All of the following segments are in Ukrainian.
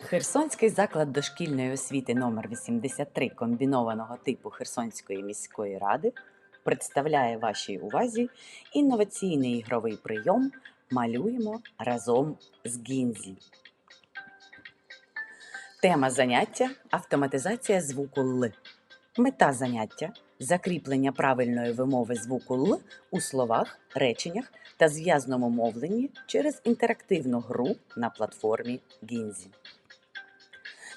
Херсонський заклад дошкільної освіти номер 83 комбінованого типу Херсонської міської ради представляє вашій увазі інноваційний ігровий прийом Малюємо разом з Гінзі. Тема заняття автоматизація звуку Л. Мета заняття закріплення правильної вимови звуку Л у словах, реченнях та зв'язному мовленні через інтерактивну гру на платформі Гінзі.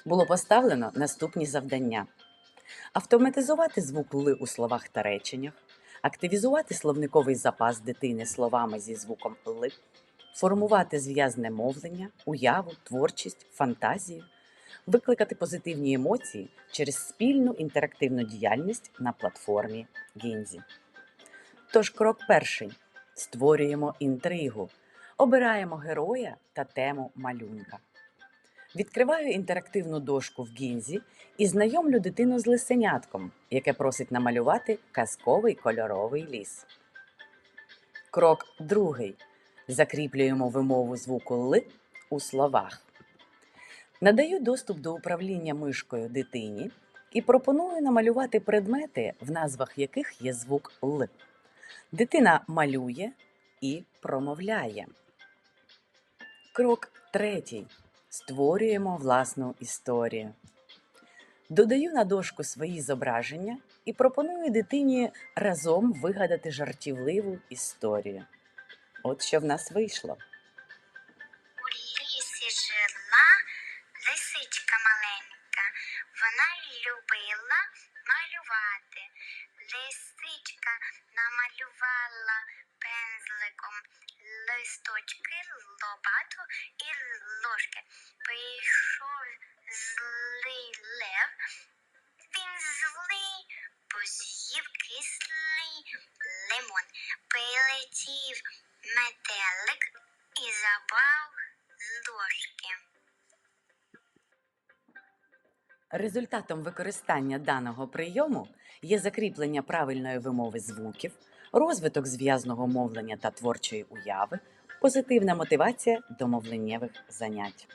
Було поставлено наступні завдання: автоматизувати звук Л у словах та реченнях, активізувати словниковий запас дитини словами зі звуком Л, формувати зв'язне мовлення, уяву, творчість, фантазію, викликати позитивні емоції через спільну інтерактивну діяльність на платформі Гінзі. Тож крок перший: створюємо інтригу, обираємо героя та тему малюнка. Відкриваю інтерактивну дошку в Гінзі і знайомлю дитину з лисенятком, яке просить намалювати казковий кольоровий ліс. Крок другий. Закріплюємо вимову звуку Л у словах. Надаю доступ до управління мишкою дитині і пропоную намалювати предмети, в назвах яких є звук Л. Дитина малює і промовляє. Крок третій. Створюємо власну історію. Додаю на дошку свої зображення і пропоную дитині разом вигадати жартівливу історію. От що в нас вийшло. У лісі жила лисичка маленька. Вона любила листочки, лопату і ложки. Прийшов злий лев. Він злий, бо з'їв кислий лимон. Прилетів метелик і забрав ложки. Результатом використання даного прийому є закріплення правильної вимови звуків, розвиток зв'язного мовлення та творчої уяви, позитивна мотивація до мовленнєвих занять.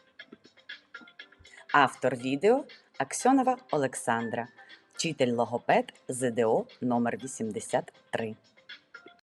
Автор відео Аксьонова Олександра, вчитель логопед ЗДО номер 83